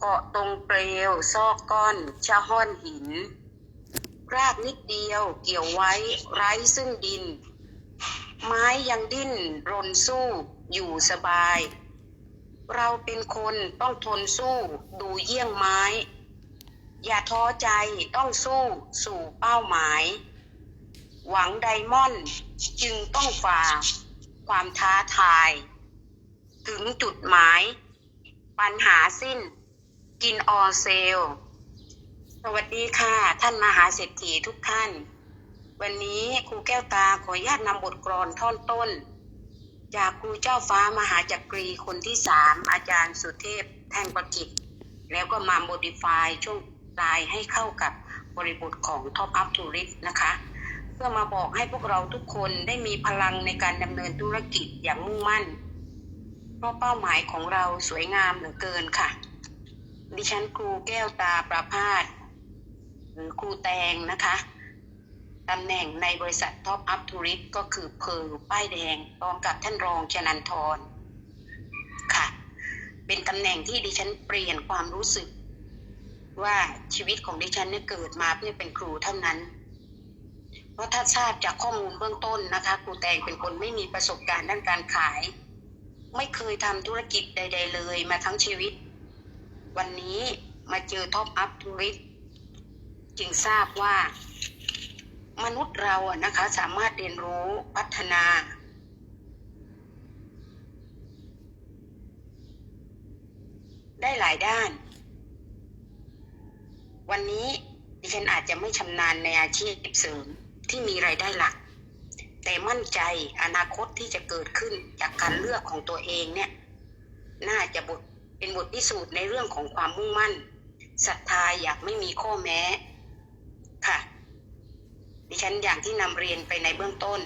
เกาะตรงเปลวซอกก้อน ชะห้อนหิน รากนิดเดียวเกี่ยวไว้ไร้ซึ่งดิน ไม้ยังดิ้นรนสู้อยู่สบาย เราเป็นคนต้องทนสู้ดูเยี่ยงไม้ อย่าท้อใจต้องสู้สู่เป้าหมาย หวังไดมอนด์จึงต้องฝ่า ความท้าทาย ถึงจุดหมาย ปัญหาสิ้น กินออเซล สวัสดีค่ะ ท่านมหาเศรษฐีทุกท่าน วันนี้ครูแก้วตาขออนุญาตนำบทกลอนท่อนต้น จากครูเจ้าฟ้ามหาจักรีคนที่สามอาจารย์สุเทพแท่งประกิจ แล้วก็มาโมดิฟายช่วงปลายให้เข้ากับบริบทของ Top Up Tourist นะคะ เพื่อมาบอกให้พวกเราทุกคนได้มีพลังในการดำเนินธุรกิจอย่างมุ่งมั่น เพราะเป้าหมายของเราสวยงามเหลือเกินค่ะ ดิฉันครูแก้วตาประพาสหรือครูแตงนะคะ ตำแหน่งในบริษัท Top Up Tourist ก็คือเพอร์ป้ายแดงรองกับท่านรองชนันทรค่ะ เป็นตำแหน่งที่ดิฉันเปลี่ยนความรู้สึก ว่าชีวิตของดิฉันเนี่ยเกิดมาเพื่อเป็นครูเท่านั้น เพราะถ้าทราบจากข้อมูลเบื้องต้นนะคะ ครูแตงเป็นคนไม่มีประสบการณ์ด้านการขาย ไม่เคยทำธุรกิจใด ๆ เลยมาทั้งชีวิต วันนี้มาเจอท็อปอัพทูริสจึงทราบว่า มนุษย์เราอะนะคะสามารถเรียนรู้พัฒนา ได้หลายด้าน วันนี้ดิฉันอาจจะไม่ชำนาญในอาชีพเสริมที่มีไรายได้หลัก แต่มั่นใจอนาคตที่จะเกิดขึ้นจากการเลือกของตัวเองเนี่ย น่าจะบท เป็นบทพิสูจน์ในเรื่องของความมุ่งมั่นศรัทธาอยากไม่มีข้อแม้ค่ะ ดิฉันอย่างที่นำเรียนไปในเบื้องต้น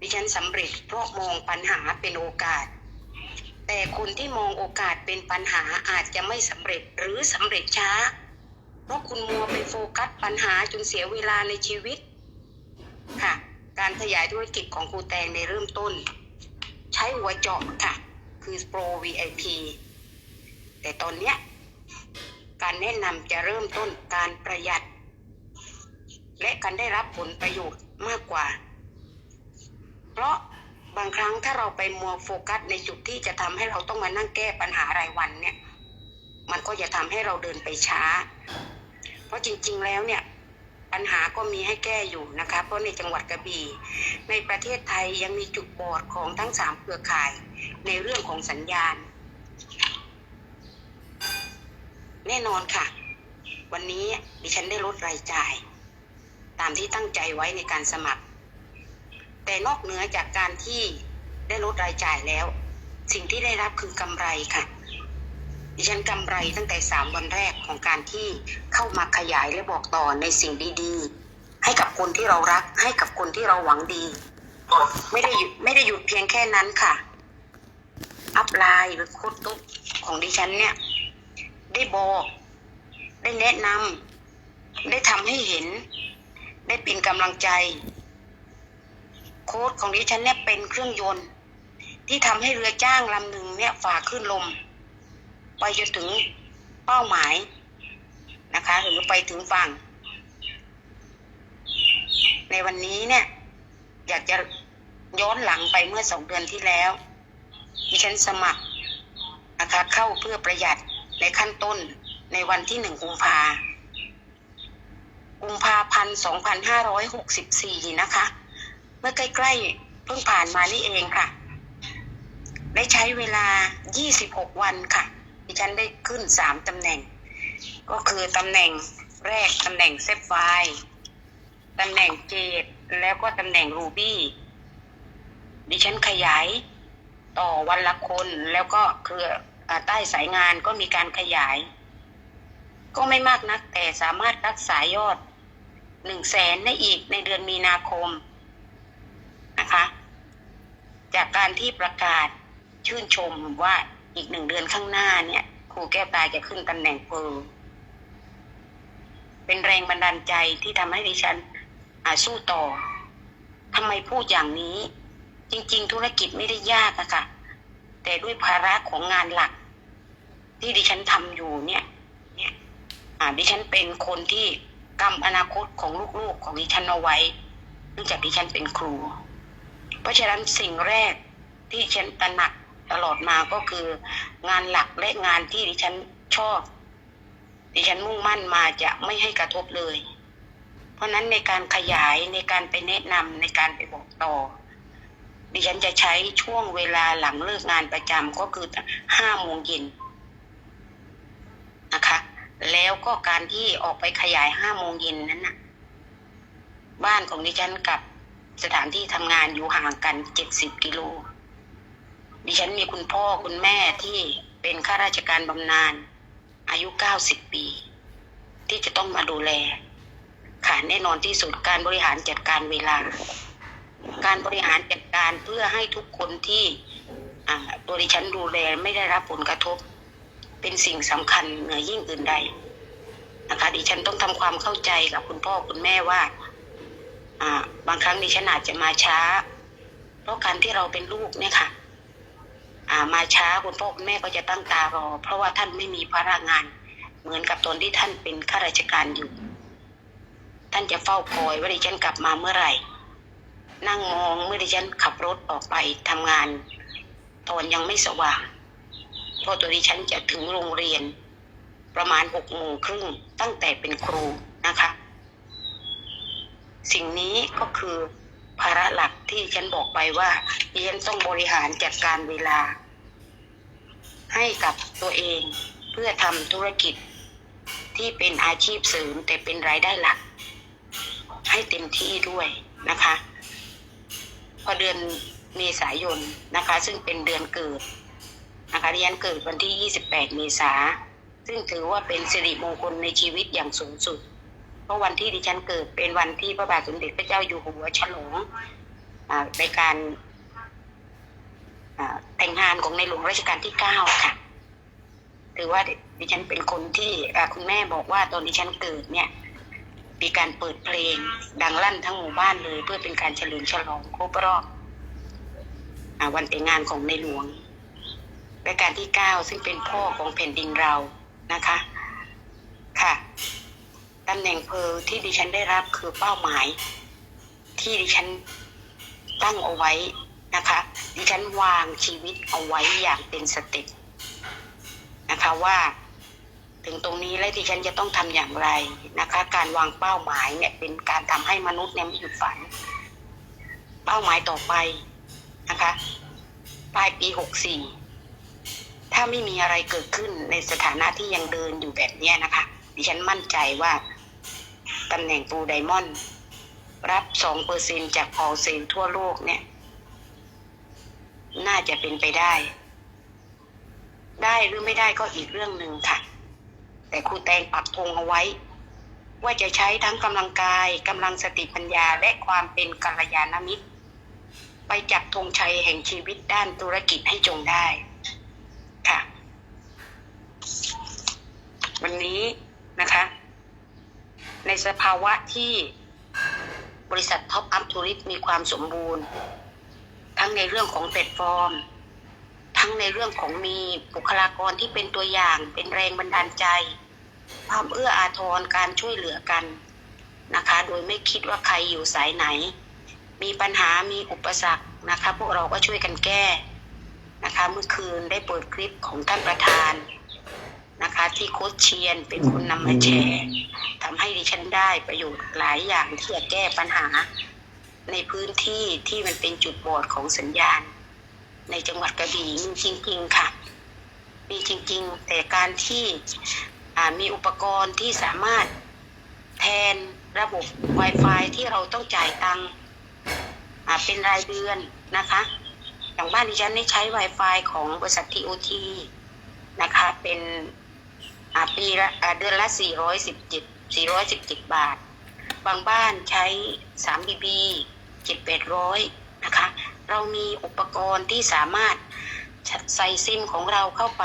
ดิฉันสำเร็จเพราะมองปัญหาเป็นโอกาส แต่คนที่มองโอกาสเป็นปัญหาอาจจะไม่สำเร็จหรือสำเร็จช้า เพราะคุณมัวไปโฟกัสปัญหาจนเสียเวลาในชีวิต ค่ะ การขยายธุรกิจของครูแตงในเริ่มต้น ใช้หัวเจาะค่ะ คือ Pro VIP แต่ตอนเนี้ยการแนะนำจะเริ่มต้นการประหยัด และการได้รับผลประโยชน์มากกว่า เพราะบางครั้งถ้าเราไปมัวโฟกัสในจุดที่จะทำให้เราต้องมานั่งแก้ปัญหารายวันเนี่ย มันก็จะทำให้เราเดินไปช้า เพราะจริง ๆ แล้วเนี่ยปัญหาก็มีให้แก้อยู่นะคะ เพราะในจังหวัดกระบี่ ในประเทศไทยยังมีจุดบอดของทั้งสามเครือข่าย ในเรื่องของสัญญาณ แน่นอนค่ะ วันนี้ดิฉันได้ลดรายจ่าย ตามที่ตั้งใจไว้ในการสมัคร แต่นอกเหนือจากการที่ได้ลดรายจ่ายแล้ว สิ่งที่ได้รับคือกำไรค่ะ ดิฉันกำไรตั้งแต่สามวันแรกของการที่เข้ามาขยายและบอกต่อในสิ่งดีๆ ให้กับคนที่เรารัก ให้กับคนที่เราหวังดี ไม่ได้หยุดไม่ได้หยุดเพียงแค่นั้นค่ะ อัพไลน์หรือโค้ดตุ๊กของดิฉันเนี่ย ได้บอก ได้แนะนำได้ทำให้เห็น ได้เป็นกำลังใจ โค้ดของดิฉันเนี่ยเป็นเครื่องยนต์ ที่ทำให้เรือจ้างลำหนึ่งเนี่ยฝ่าขึ้นลม ไปจนถึงเป้าหมายนะคะ หรือไปถึงฝั่ง ในวันนี้เนี่ย อยากจะย้อนหลังไปเมื่อสองเดือนที่แล้วดิฉันสมัครนะคะเข้าเพื่อประหยัด ในขั้นต้นในวันที่หนึ่งกุมภากุมภาพันธ์สองพันห้าร้อยหกสิบสี่นะคะ เมื่อใกล้ๆเพิ่งผ่านมานี่เองค่ะ ได้ใช้เวลา26วันค่ะ ดิฉันได้ขึ้น3ตำแหน่ง ก็คือตำแหน่งแรกตำแหน่งเซฟไฟตำแหน่งเจดแล้วก็ตำแหน่งรูบี้ดิฉันขยายต่อวันละคนแล้วก็คือ ใต้สายงานก็มีการขยาย ก็ไม่มากนักแต่สามารถรักษายอดหนึ่งแสนได้อีกในเดือนมีนาคมนะคะ จากการที่ประกาศชื่นชมว่าอีกหนึ่งเดือนข้างหน้าเนี่ย ครูแก้วตายจะขึ้นตำแหน่งเพอร์เป็นแรงบันดาลใจที่ทำให้ดิฉันอาสู้ต่อทำไมพูดอย่างนี้ จริง ๆ ธุรกิจไม่ได้ยากอะค่ะ แต่ด้วยภาระของงานหลัก ที่ดิฉันทำอยู่เนี่ย เนี่ยดิฉันเป็นคนที่กำอนาคตของลูกๆของดิฉันเอาไว้เนื่องจากดิฉันเป็นครู เพราะฉะนั้นสิ่งแรกที่ฉันตระหนักตลอดมาก็คือ งานหลักและงานที่ดิฉันชอบ ดิฉันมุ่งมั่นมาจะไม่ให้กระทบเลย เพราะนั้นในการขยายในการไปแนะนำในการไปบอกต่อ ดิฉันจะใช้ช่วงเวลาหลังเลิกงานประจำก็คือห้าโมงเย็นนะคะ แล้วก็การที่ออกไปขยายห้าโมงเย็นนั้นน่ะบ้านของดิฉันกับสถานที่ทำงานอยู่ห่างกันเจ็ดสิบกิโล ดิฉันมีคุณพ่อคุณแม่ที่เป็นข้าราชการบำนาญอายุเก้าสิบปี ที่จะต้องมาดูแลค่ะแน่นอนที่สุดการบริหารจัดการเวลา การบริหารจัดการเพื่อให้ทุกคนที่ตัวดิฉันดูแลไม่ได้รับผลกระทบ เป็นสิ่งสำคัญเหนือยิ่งอื่นใดนะคะดิฉันต้องทำความเข้าใจกับคุณพ่อคุณแม่ว่าบางครั้งดิฉันอาจจะมาช้า เพราะการที่เราเป็นลูกเนี่ยค่ะามาช้าคุณพ่อคุณแม่ก็จะตั้งตารอ เพราะว่าท่านไม่มีภาระงาน เหมือนกับตอนที่ท่านเป็นข้าราชการอยู่ ท่านจะเฝ้าคอยว่าดิฉันกลับมาเมื่อไหร่ นั่งมองเมื่อดิฉันขับรถออกไปทำงาน ตอนยังไม่สว่างเพราะตัวดิฉันจะถึงโรงเรียน ประมาณหกโมงครึ่งตั้งแต่เป็นครูนะคะ สิ่งนี้ก็คือภาระหลักที่ฉันบอกไปว่าดิฉันต้องบริหารจัดการเวลา ให้กับตัวเองเพื่อทำธุรกิจที่เป็นอาชีพเสริมแต่เป็นรายได้หลัก ให้เต็มที่ด้วยนะคะ อเดือนเมษายนนะคะ ซึ่งเป็นเดือนเกิดนะคะดิฉันเกิดวันที่ 28 เมษาซึ่งถือว่าเป็นสิริมงคลในชีวิตอย่างสูงสุด เพราะวันที่ดิฉันเกิดเป็นวันที่พระบาทสมเด็จพระเจ้าอยู่หัวฉลองอในการแต่งงานของในหลวงรัชกาลที่ 9 ค่ะ ถือว่าดิฉันเป็นคนที่คุณแม่บอกว่าตอนดิฉันเกิดเนี่ย มีการเปิดเพลง ดังลั่นทั้งหมู่บ้านเลย เพื่อเป็นการเฉลิมฉลองครบรอบวันแต่งงานของในหลวงรัชกาลที่เก้าซึ่งเป็นพ่อของแผ่นดินเรานะคะ ค่ะตำแหน่งเพอที่ดิฉันได้รับคือเป้าหมาย ที่ดิฉันตั้งเอาไว้นะคะ ดิฉันวางชีวิตเอาไว้อย่างเป็นสเต็ปนะคะว่า ถึงตรงนี้แล้วที่ฉันจะต้องทำอย่างไรนะคะ การวางเป้าหมายเนี่ย เป็นการทำให้มนุษย์เนี่ยไม่หยุดฝัน เป้าหมายต่อไปนะคะปลายปีหกสี่ถ้าไม่มีอะไรเกิดขึ้นในสถานะที่ยังเดินอยู่แบบนี้นะคะ ดิฉันมั่นใจว่าตำแหน่งปูไดมอนด์รับสองเปอร์เซ็นจากพอเซลทั่วโลกเนี่ย น่าจะเป็นไปได้ ได้หรือไม่ได้ก็อีกเรื่องหนึ่งค่ะ แต่ครูแตงปักธงเอาไว้ ว่าจะใช้ทั้งกำลังกายกำลังสติปัญญาและความเป็นกัลยาณมิตร ไปจับธงชัยแห่งชีวิตด้านธุรกิจให้จงได้ค่ะ วันนี้นะคะ ในสภาวะที่บริษัทท็อปอัพทัวริสมีความสมบูรณ์ ทั้งในเรื่องของแพลตฟอร์ม ทั้งในเรื่องของมีบุคลากรที่เป็นตัวอย่าง เป็นแรงบันดาลใจ ความเอื้ออาทรการช่วยเหลือกันนะคะ โดยไม่คิดว่าใครอยู่สายไหน มีปัญหามีอุปสรรคนะคะ พวกเราก็ช่วยกันแก้นะคะ เมื่อคืนได้เปิดคลิปของท่านประธานนะคะ ที่โค้ชเชียนเป็นคนนำมาแชร์ทำให้ดิฉันได้ประโยชน์หลายอย่างที่จะแก้ปัญหาในพื้นที่ที่มันเป็นจุดบอดของสัญญาณ ในจังหวัดกระบี่มีจริง ๆ ค่ะ มีจริง ๆ แต่การที่มีอุปกรณ์ที่สามารถแทนระบบ Wi-Fi ที่เราต้องจ่ายตังค์เป็นรายเดือนนะคะ อย่างบ้านดิฉันได้ใช้ Wi-Fi ของบริษัท TOT นะคะ เป็นปีละเดือนละ 417 417 บาท บางบ้านใช้ 3 BB 7-800 นะคะ เรามีอุปกรณ์ที่สามารถใส่ซิมของเราเข้าไป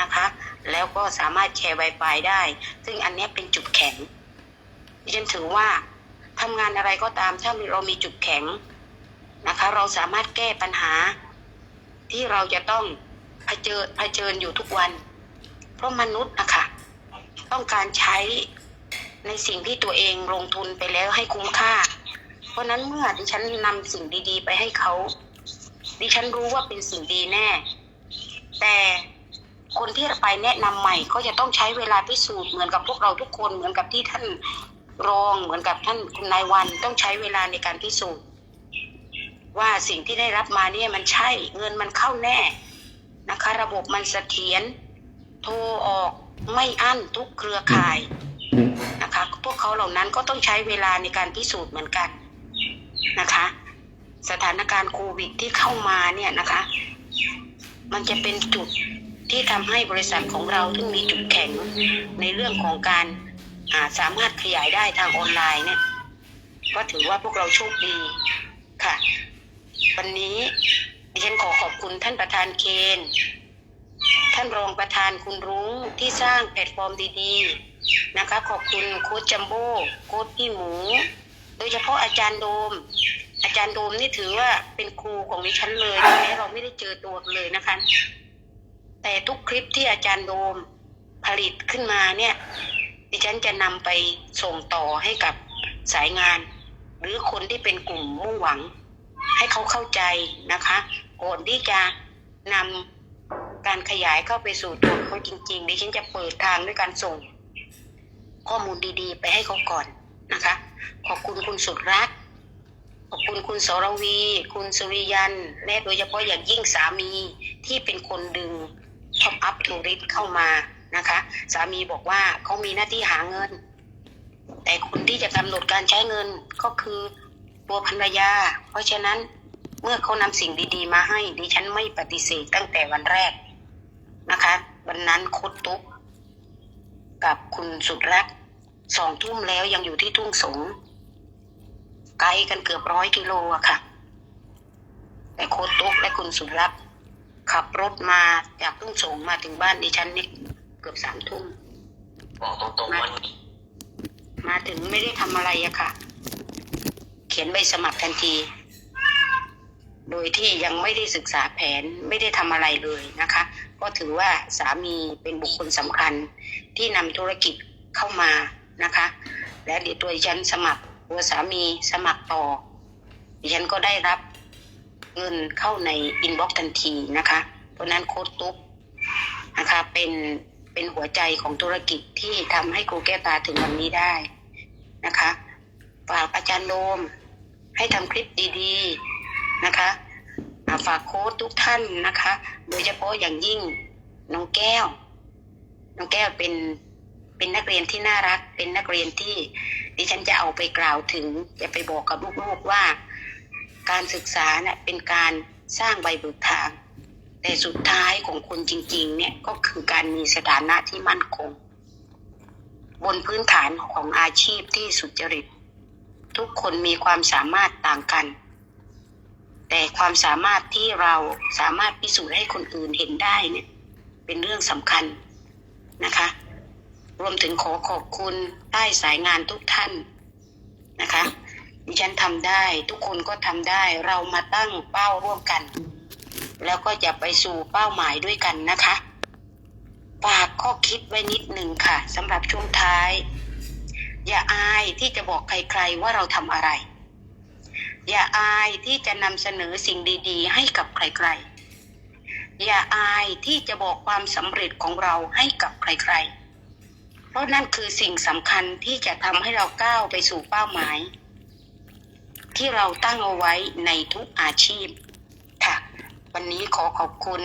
นะคะ แล้วก็สามารถแชร์ Wi-Fi ได้ ซึ่งอันนี้เป็นจุดแข็งดิฉันถือว่าทำงานอะไรก็ตามถ้าเรามีจุดแข็งนะคะ เราสามารถแก้ปัญหา ที่เราจะต้องเผชิญเผชิญอยู่ทุกวัน เพราะมนุษย์นะคะต้องการใช้ในสิ่งที่ตัวเองลงทุนไปแล้วให้คุ้มค่า ราะนั้นเมื่อดิฉันนำสิ่งดี ๆ ไปให้เขา ดิฉันรู้ว่าเป็นสิ่งดีแน่ แต่คนที่ไปแนะนำใหม่ก็จะต้องใช้เวลาพิสูจน์เหมือนกับพวกเราทุกคนเหมือนกับที่ท่านรองเหมือนกับท่านคุณนายวันต้องใช้เวลาในการพิสูจน์ ว่าสิ่งที่ได้รับมาเนี่ยมันใช่เงินมันเข้าแน่นะคะ ระบบมันเสถียรโทรออกไม่อั้นทุกเครือข่ายนะคะ พวกเขาเหล่านั้นก็ต้องใช้เวลาในการพิสูจน์เหมือนกัน นะคะ สถานการณ์โควิดที่เข้ามาเนี่ยนะคะ มันจะเป็นจุดที่ทำให้บริษัทของเราที่งมีจุดแข็งในเรื่องของการาสามารถขยายได้ทางออนไลน์เนี่ยก็ถือว่าพวกเราโชคดีค่ะ วันนี้ดิฉันขอขอบคุณท่านประธานเคนท่านรองประธานคุณรุ้งที่สร้างแพลตฟอร์มดีๆ นะคะ ขอบคุณโค้ชจัมโบ้โค้ชพี่หมู โดยเฉพาะอาจารย์โดม อาจารย์โดมนี่ถือว่าเป็นครูของดิฉันเลยแม้เราไม่ได้เจอตัวเลยนะคะ แต่ทุกคลิปที่อาจารย์โดมผลิตขึ้นมาเนี่ย ดิฉันจะนำไปส่งต่อให้กับสายงาน หรือคนที่เป็นกลุ่มมุ่งหวัง ให้เขาเข้าใจนะคะก่อนที่จะนำการขยายเข้าไปสู่ตัวเขาจริงๆดิฉันจะเปิดทางด้วยการส่งข้อมูลดีๆ ไปให้เขาก่อนนะคะ ขอบคุณคุณสุดรัก ขอบคุณคุณสรวี คุณสุริยัน และโดยเฉพาะอย่างยิ่งสามีที่เป็นคนดึงท็อปอัพทูริสเข้ามานะคะ สามีบอกว่าเขามีหน้าที่หาเงิน แต่คนที่จะกำหนดการใช้เงินก็คือตัวภรรยา เพราะฉะนั้นเมื่อเขานำสิ่งดีๆ มาให้ดิฉันไม่ปฏิเสธตั้งแต่วันแรกนะคะ วันนั้นโคตตุ๊กกับคุณสุดรัก สองทุ่มแล้วยังอยู่ที่ทุ่งสงไกลกันเกือบร้อยกิโลอะค่ะ แต่โคตตุ๊กและคุณสุรักษ์ขับรถมาจากทุ่งสงมาถึงบ้านดิฉันนี่เกือบสามทุ่มบอกตรงๆวันนี้มาถึงไม่ได้ทำอะไรอะค่ะ เขียนใบสมัครทันที โดยที่ยังไม่ได้ศึกษาแผนไม่ได้ทำอะไรเลยนะคะ ก็ถือว่าสามีเป็นบุคคลสำคัญที่นำธุรกิจเข้ามา นะคะ และเดี๋ยวตัวดิฉันสมัครตัวสามีสมัครต่อ ดิฉันก็ได้รับเงินเข้าในอินบ็อกซ์ทันทีนะคะเพราะนั้นโค้ดตุ๊กนะคะเป็นเป็นหัวใจของธุรกิจที่ทำให้ครูแก้วตาถึงวันนี้ได้นะคะฝากอาจารย์โดมให้ทำคลิปดีๆนะคะฝากโค้ดทุกท่านนะคะ โดยเฉพาะอย่างยิ่งน้องแก้ว น้องแก้วเป็น เป็นนักเรียนที่น่ารัก เป็นนักเรียนที่ดิฉันจะเอาไปกล่าวถึง จะไปบอกกับลูกๆว่า การศึกษาเนี่ยเป็นการสร้างใบเบิกทาง แต่สุดท้ายของคนจริง ๆ เนี่ยก็คือการมีสถานะที่มั่นคง บนพื้นฐานของอาชีพที่สุจริต ทุกคนมีความสามารถต่างกัน แต่ความสามารถที่เราสามารถพิสูจน์ให้คนอื่นเห็นได้เนี่ยเป็นเรื่องสำคัญนะคะ รวมถึงขอขอบคุณใต้สายงานทุกท่านนะคะดิฉันทำได้ทุกคนก็ทำได้เรามาตั้งเป้าร่วมกัน แล้วก็จะไปสู่เป้าหมายด้วยกันนะคะฝากข้อคิดไว้นิดหนึ่งค่ะสำหรับช่วงท้าย อย่าอายที่จะบอกใครๆว่าเราทำอะไร อย่าอายที่จะนำเสนอสิ่งดีๆ ให้กับใครๆอย่าอายที่จะบอกความสำเร็จของเราให้กับใครๆ เพราะนั่นคือสิ่งสำคัญที่จะทำให้เราก้าวไปสู่เป้าหมาย ที่เราตั้งเอาไว้ในทุกอาชีพค่ะ วันนี้ขอขอบคุณ